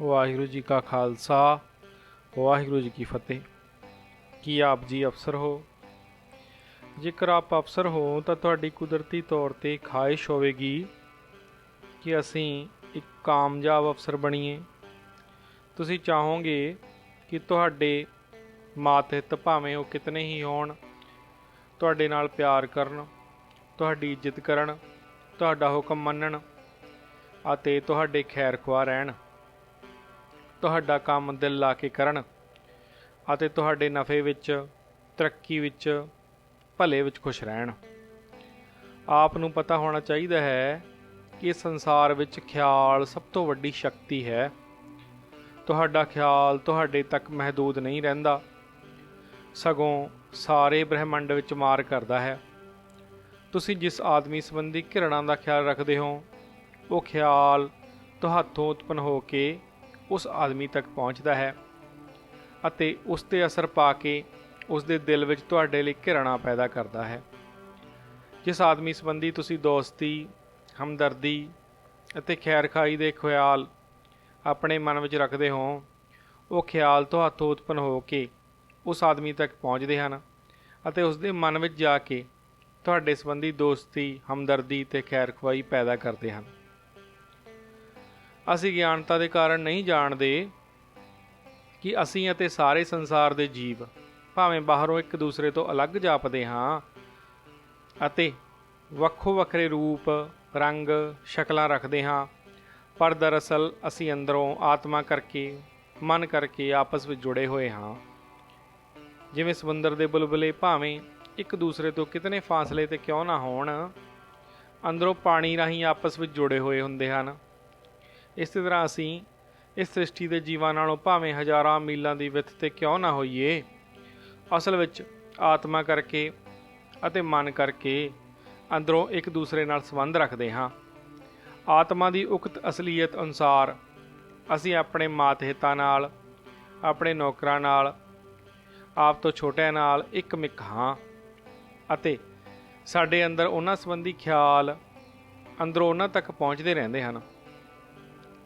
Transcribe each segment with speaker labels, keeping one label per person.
Speaker 1: ਵਾਹਿਗੁਰੂ ਜੀ ਕਾ ਖਾਲਸਾ, ਵਾਹਿਗੁਰੂ ਜੀ ਕੀ ਫਤਿਹ। ਕੀ ਆਪ ਜੀ ਅਫਸਰ ਹੋ? ਜੇਕਰ ਆਪ ਅਫਸਰ ਹੋ, ਤਾਂ ਤੁਹਾਡੀ ਕੁਦਰਤੀ ਤੌਰ ਤੇ ਖਾਹਿਸ਼ ਹੋਵੇਗੀ ਕਿ ਅਸੀਂ ਇੱਕ ਕਾਮਯਾਬ ਅਫਸਰ ਬਣੀਏ। ਤੁਸੀਂ ਚਾਹੋਗੇ ਕਿ ਤੁਹਾਡੇ ਮਾਤਹਿਤ ਭਾਵੇਂ ਉਹ ਕਿਤਨੇ ਹੀ ਹੋਣ, ਤੁਹਾਡੇ ਨਾਲ ਪਿਆਰ ਕਰਨ, ਤੁਹਾਡੀ ਇੱਜ਼ਤ ਕਰਨ, ਤੁਹਾਡਾ ਹੁਕਮ ਮੰਨਣ ਅਤੇ ਤੁਹਾਡੇ ਖੈਰ ਖੁਆ ਰਹਿਣ। ਤੁਹਾਡਾ ਕੰਮ ਦਿਲ ਲਾ ਕੇ ਕਰਨ ਅਤੇ ਤੁਹਾਡੇ ਨਫੇ ਵਿੱਚ, ਤਰੱਕੀ ਵਿੱਚ, ਭਲੇ ਵਿੱਚ ਖੁਸ਼ ਰਹਿਣ। ਆਪ ਨੂੰ ਪਤਾ ਹੋਣਾ ਚਾਹੀਦਾ ਹੈ ਕਿ ਸੰਸਾਰ ਵਿੱਚ ਖਿਆਲ ਸਭ ਤੋਂ ਵੱਡੀ ਸ਼ਕਤੀ ਹੈ। ਤੁਹਾਡਾ ਖਿਆਲ ਤੁਹਾਡੇ ਤੱਕ ਮਹਦੂਦ ਨਹੀਂ ਰਹਿੰਦਾ। ਸਗੋਂ ਸਾਰੇ ਬ੍ਰਹਿਮੰਡ ਵਿੱਚ ਮਾਰ ਕਰਦਾ ਹੈ। ਤੁਸੀਂ ਜਿਸ ਆਦਮੀ ਸੰਬੰਧੀ ਘਿਰਣਾ ਦਾ ਖਿਆਲ ਰੱਖਦੇ ਹੋ, ਉਹ ਖਿਆਲ ਤੁਹਾਤੋਂ ਉਤਪਨ ਹੋ ਕੇ ਉਸ ਆਦਮੀ ਤੱਕ ਪਹੁੰਚਦਾ ਹੈ ਅਤੇ ਉਸ ਤੇ ਅਸਰ ਪਾ ਕੇ ਉਸ ਦੇ ਦਿਲ ਵਿੱਚ ਤੁਹਾਡੇ ਲਈ ਘਿਰਣਾ ਪੈਦਾ ਕਰਦਾ ਹੈ। ਜਿਸ ਆਦਮੀ ਸੰਬੰਧੀ ਤੁਸੀਂ ਦੋਸਤੀ, ਹਮਦਰਦੀ ਅਤੇ ਖੈਰਖਾਈ ਦੇ ਖਿਆਲ ਆਪਣੇ ਮਨ ਵਿੱਚ ਰੱਖਦੇ ਹੋ, ਉਹ ਖਿਆਲ ਤੁਹਾਤੋਂ ਉਤਪਨ ਹੋ ਕੇ ਉਸ ਆਦਮੀ ਤੱਕ ਪਹੁੰਚਦੇ ਹਨ ਅਤੇ ਉਸ ਦੇ ਮਨ ਵਿੱਚ ਜਾ ਕੇ ਤੁਹਾਡੇ ਸੰਬੰਧੀ ਦੋਸਤੀ, ਹਮਦਰਦੀ ਤੇ ਖੈਰਖਵਾਈ ਪੈਦਾ ਕਰਦੇ ਹਨ। ਅਸੀਂ ਗਿਆਨਤਾ ਦੇ ਕਾਰਨ ਨਹੀਂ ਜਾਣਦੇ ਕਿ ਅਸੀਂ ਅਤੇ ਸਾਰੇ ਸੰਸਾਰ ਦੇ ਜੀਵ ਭਾਵੇਂ ਬਾਹਰੋਂ ਇੱਕ ਦੂਸਰੇ ਤੋਂ ਅਲੱਗ ਜਾਪਦੇ ਹਾਂ ਅਤੇ ਵੱਖੋ ਵੱਖਰੇ ਰੂਪ, ਰੰਗ, ਸ਼ਕਲਾਂ ਰੱਖਦੇ ਹਾਂ, ਪਰ ਦਰਅਸਲ ਅਸੀਂ ਅੰਦਰੋਂ ਆਤਮਾ ਕਰਕੇ, ਮਨ ਕਰਕੇ ਆਪਸ ਵਿੱਚ ਜੁੜੇ ਹੋਏ ਹਾਂ। ਜਿਵੇਂ ਸਮੁੰਦਰ ਦੇ ਬੁਲਬੁਲੇ ਭਾਵੇਂ ਇੱਕ ਦੂਸਰੇ ਤੋਂ ਕਿਤਨੇ ਫਾਸਲੇ ਤੇ ਕਿਉਂ ਨਾ ਹੋਣ, ਅੰਦਰੋਂ ਪਾਣੀ ਰਾਹੀਂ ਆਪਸ ਵਿੱਚ ਜੁੜੇ ਹੋਏ ਹੁੰਦੇ ਹਨ। ਇਸੇ ਤਰ੍ਹਾਂ ਅਸੀਂ ਇਸ ਸ੍ਰਿਸ਼ਟੀ ਦੇ ਜੀਵਾਂ ਨਾਲੋਂ ਭਾਵੇਂ ਹਜ਼ਾਰਾਂ ਮੀਲਾਂ ਦੀ ਵਿੱਥ ਤੇ ਕਿਉਂ ਨਾ ਹੋਈਏ? ਅਸਲ ਵਿੱਚ ਆਤਮਾ ਕਰਕੇ ਅਤੇ ਮਨ ਕਰਕੇ ਅੰਦਰੋਂ ਇੱਕ ਦੂਸਰੇ ਨਾਲ ਸੰਬੰਧ ਰੱਖਦੇ ਹਾਂ। ਆਤਮਾ ਦੀ ਉਕਤ ਅਸਲੀਅਤ ਅਨੁਸਾਰ ਅਸੀਂ ਆਪਣੇ ਮਾਤਹਿਤਾ ਨਾਲ, ਆਪਣੇ ਨੌਕਰਾਂ ਨਾਲ, ਆਪ ਤੋਂ ਛੋਟਿਆਂ ਨਾਲ ਇੱਕ ਮਿੱਕ ਹਾਂ ਅਤੇ ਸਾਡੇ ਅੰਦਰ ਉਹਨਾਂ ਸੰਬੰਧੀ ਖਿਆਲ ਅੰਦਰੋਂ ਉਹਨਾਂ ਤੱਕ ਪਹੁੰਚਦੇ ਰਹਿੰਦੇ ਹਨ।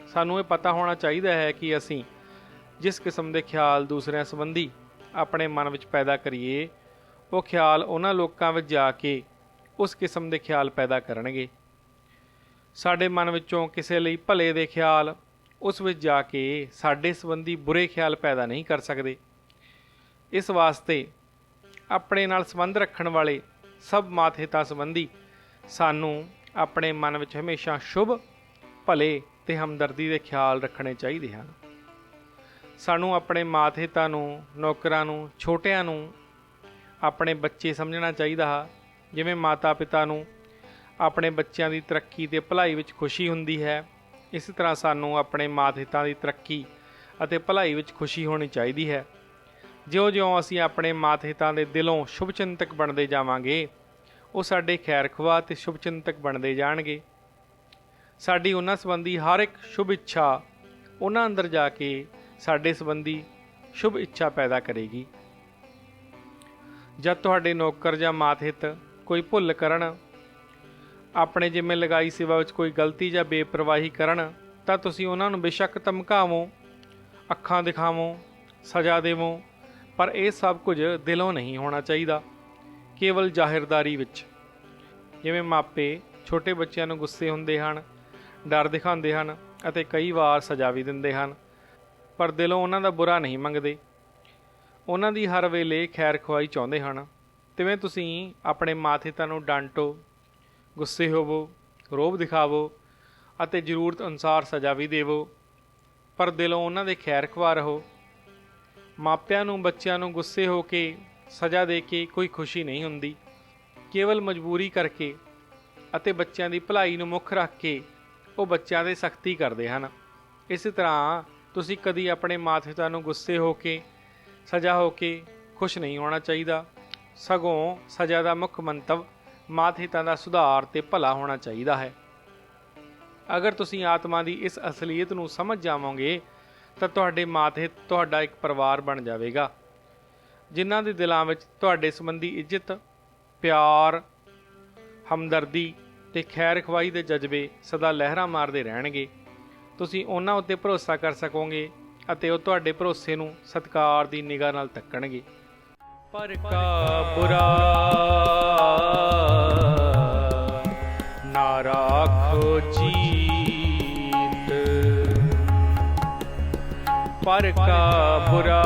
Speaker 1: ਸਾਨੂੰ ਇਹ ਪਤਾ ਹੋਣਾ ਚਾਹੀਦਾ ਹੈ ਕਿ ਅਸੀਂ ਜਿਸ ਕਿਸਮ ਦੇ ਖਿਆਲ ਦੂਸਰਿਆਂ ਸੰਬੰਧੀ ਆਪਣੇ ਮਨ ਵਿੱਚ ਪੈਦਾ ਕਰੀਏ, ਉਹ ਖਿਆਲ ਉਹਨਾਂ ਲੋਕਾਂ ਵਿੱਚ ਜਾ ਕੇ ਉਸ ਕਿਸਮ ਦੇ ਖਿਆਲ ਪੈਦਾ ਕਰਨਗੇ। ਸਾਡੇ ਮਨ ਵਿੱਚੋਂ ਕਿਸੇ ਲਈ ਭਲੇ ਦੇ ਖਿਆਲ, ਉਸ ਵਿੱਚ ਜਾ ਕੇ ਸਾਡੇ ਸੰਬੰਧੀ ਬੁਰੇ ਖਿਆਲ ਪੈਦਾ ਨਹੀਂ ਕਰ ਸਕਦੇ। ਇਸ ਵਾਸਤੇ ਆਪਣੇ ਨਾਲ ਸੰਬੰਧ ਰੱਖਣ ਵਾਲੇ ਸਭ ਮਾਤਹਿਤਾ ਸੰਬੰਧੀ ਸਾਨੂੰ ਆਪਣੇ ਮਨ ਵਿੱਚ ਹਮੇਸ਼ਾ ਸ਼ੁਭ, ਭਲੇ ਤੇ ਹਮਦਰਦੀ ਦੇ ਖਿਆਲ ਰੱਖਣੇ ਚਾਹੀਦੇ ਹਨ। ਸਾਨੂੰ ਆਪਣੇ ਮਾਤਹਿਤਾ ਨੂੰ, ਨੌਕਰਾਂ ਨੂੰ, ਛੋਟਿਆਂ ਨੂੰ ਆਪਣੇ ਬੱਚੇ ਸਮਝਣਾ ਚਾਹੀਦਾ ਹੈ। ਜਿਵੇਂ ਮਾਤਾ-ਪਿਤਾ ਨੂੰ ਆਪਣੇ ਬੱਚਿਆਂ ਦੀ ਤਰੱਕੀ ਤੇ ਭਲਾਈ ਵਿੱਚ ਖੁਸ਼ੀ ਹੁੰਦੀ ਹੈ, ਇਸ ਤਰ੍ਹਾਂ ਸਾਨੂੰ ਆਪਣੇ ਮਾਤਹਿਤਾ ਦੀ ਤਰੱਕੀ ਅਤੇ ਭਲਾਈ ਵਿੱਚ ਖੁਸ਼ੀ ਹੋਣੀ ਚਾਹੀਦੀ ਹੈ। ਜਿਉਂ-ਜਿਉਂ ਅਸੀਂ ਆਪਣੇ ਮਾਤਹਿਤਾ ਦੇ ਦਿਲੋਂ ਸ਼ੁਭਚਿੰਤਕ ਬਣਦੇ ਜਾਵਾਂਗੇ, ਉਹ ਸਾਡੇ ਖੈਰਖਵਾ ਤੇ ਸ਼ੁਭਚਿੰਤਕ ਬਣਦੇ ਜਾਣਗੇ। ਸਾਡੀ ਉਹਨਾਂ ਸੰਬੰਧੀ ਹਰ ਇੱਕ ਸ਼ੁਭ ਇੱਛਾ ਉਹਨਾਂ ਅੰਦਰ ਜਾ ਕੇ ਸਾਡੇ ਸੰਬੰਧੀ ਸ਼ੁਭ ਇੱਛਾ ਪੈਦਾ ਕਰੇਗੀ। ਜਦ ਤੁਹਾਡੇ ਨੌਕਰ ਜਾਂ ਮਾਤਹਿਤ ਕੋਈ ਭੁੱਲ ਕਰਨ, ਆਪਣੇ ਜਿੰਮੇ ਲਗਾਈ ਸੇਵਾ ਵਿੱਚ ਕੋਈ ਗਲਤੀ ਜਾਂ ਬੇਪਰਵਾਹੀ ਕਰਨ, ਤਾਂ ਤੁਸੀਂ ਉਹਨਾਂ ਨੂੰ ਬੇਸ਼ੱਕ ਧਮਕਾਵੋ, ਅੱਖਾਂ ਦਿਖਾਵੋ, ਸਜ਼ਾ ਦੇਵੋ, ਪਰ ਇਹ ਸਭ ਕੁਝ ਦਿਲੋਂ ਨਹੀਂ ਹੋਣਾ ਚਾਹੀਦਾ, ਕੇਵਲ ਜ਼ਾਹਿਰਦਾਰੀ ਵਿੱਚ। ਜਿਵੇਂ ਮਾਪੇ ਛੋਟੇ ਬੱਚਿਆਂ ਨੂੰ ਗੁੱਸੇ ਹੁੰਦੇ ਹਨ ਡਰ ਦਿਖਾਉਂਦੇ ਹਨ ਅਤੇ ਕਈ ਵਾਰ ਸਜ਼ਾ ਵੀ ਦਿੰਦੇ ਹਨ। ਪਰ ਦਿਲੋਂ ਉਹਨਾਂ ਦਾ ਬੁਰਾ ਨਹੀਂ ਮੰਗਦੇ। ਉਹਨਾਂ ਦੀ ਹਰ ਵੇਲੇ ਖੈਰ ਖੁਆਈ ਚਾਹੁੰਦੇ ਹਨ। ਤਿਵੇਂ ਤੁਸੀਂ ਆਪਣੇ ਮਾਤਿਤਾ ਨੂੰ ਡਾਂਟੋ, ਗੁੱਸੇ ਹੋਵੋ, ਰੋਬ ਦਿਖਾਵੋ ਅਤੇ ਜ਼ਰੂਰਤ ਅਨੁਸਾਰ ਸਜ਼ਾ ਵੀ ਦੇਵੋ। ਪਰ ਦਿਲੋਂ ਉਹਨਾਂ ਦੇ ਖੈਰ ਖਵਾ ਰਹੋ। ਮਾਪਿਆਂ ਨੂੰ, ਬੱਚਿਆਂ ਨੂੰ ਗੁੱਸੇ ਹੋ ਕੇ, ਸਜ਼ਾ ਦੇ ਕੇ ਕੋਈ ਖੁਸ਼ੀ ਨਹੀਂ ਹੁੰਦੀ। ਕੇਵਲ ਮਜਬੂਰੀ ਕਰਕੇ ਅਤੇ ਬੱਚਿਆਂ ਦੀ ਭਲਾਈ ਨੂੰ ਮੁੱਖ ਰੱਖ ਕੇ ਉਹ ਬੱਚਿਆਂ ਦੇ ਸਖਤੀ ਕਰਦੇ ਹਨ। ਇਸ ਤਰ੍ਹਾਂ ਤੁਸੀਂ ਕਦੀ ਆਪਣੇ ਮਾਤਾ-ਪਿਤਾ ਨੂੰ ਗੁੱਸੇ ਹੋ ਕੇ, ਸਜ਼ਾ ਹੋ ਕੇ ਖੁਸ਼ ਨਹੀਂ ਹੋਣਾ ਚਾਹੀਦਾ। ਸਗੋਂ ਸਜ਼ਾ ਦਾ ਮੁੱਖ ਮੰਤਵ ਮਾਤਾ-ਪਿਤਾ ਦਾ ਸੁਧਾਰ ਤੇ ਭਲਾ ਹੋਣਾ ਚਾਹੀਦਾ ਹੈ। ਅਗਰ ਤੁਸੀਂ ਆਤਮਾ ਦੀ ਇਸ ਅਸਲੀਅਤ ਨੂੰ ਸਮਝ ਜਾਵੋਗੇ, ਤਾਂ ਤੁਹਾਡੇ ਮਾਤੇ ਤੁਹਾਡਾ ਇੱਕ ਪਰਿਵਾਰ ਬਣ ਜਾਵੇਗਾ, ਜਿਨ੍ਹਾਂ ਦੇ ਦਿਲਾਂ ਵਿੱਚ ਤੁਹਾਡੇ ਸੰਬੰਧੀ ਇੱਜ਼ਤ, ਪਿਆਰ, ਹਮਦਰਦੀ ਤੇ ਖੈਰ ਖਵਾਈ ਦੇ ਜਜ਼ਬੇ ਸਦਾ ਲਹਿਰਾਂ ਮਾਰਦੇ ਰਹਿਣਗੇ। ਤੁਸੀਂ ਉਹਨਾਂ ਉੱਤੇ ਭਰੋਸਾ ਕਰ ਸਕੋਗੇ ਅਤੇ ਉਹ ਤੁਹਾਡੇ ਭਰੋਸੇ ਨੂੰ ਸਤਿਕਾਰ ਦੀ ਨਿਗਾਹ ਨਾਲ ਤੱਕਣਗੇ ਪਰ ਕਾ ਬੁਰਾ ਨਾ ਰਾਖੋ ਜੀਤ। ਪਰ ਕਾ ਬੁਰਾ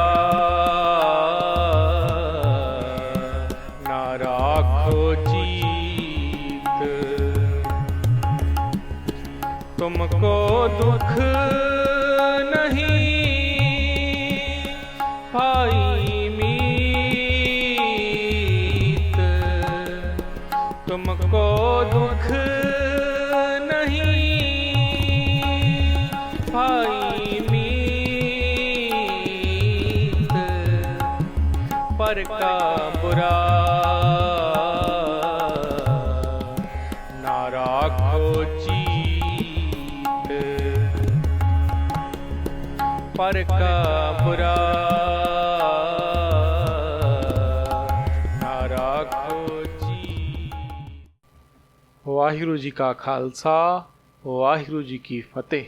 Speaker 1: तुमको दुख नहीं भाई मीत तुमको दुख नहीं भाई मीत पर का बुरा ਪਰ ਕਾ ਬੁਰਾ ਨਾ ਰਾਖੋ ਜੀ। ਵਾਹਿਗੁਰੂ ਜੀ ਕਾ ਖਾਲਸਾ ਵਾਹਿਗੁਰੂ ਜੀ ਕੀ ਫਤਿਹ।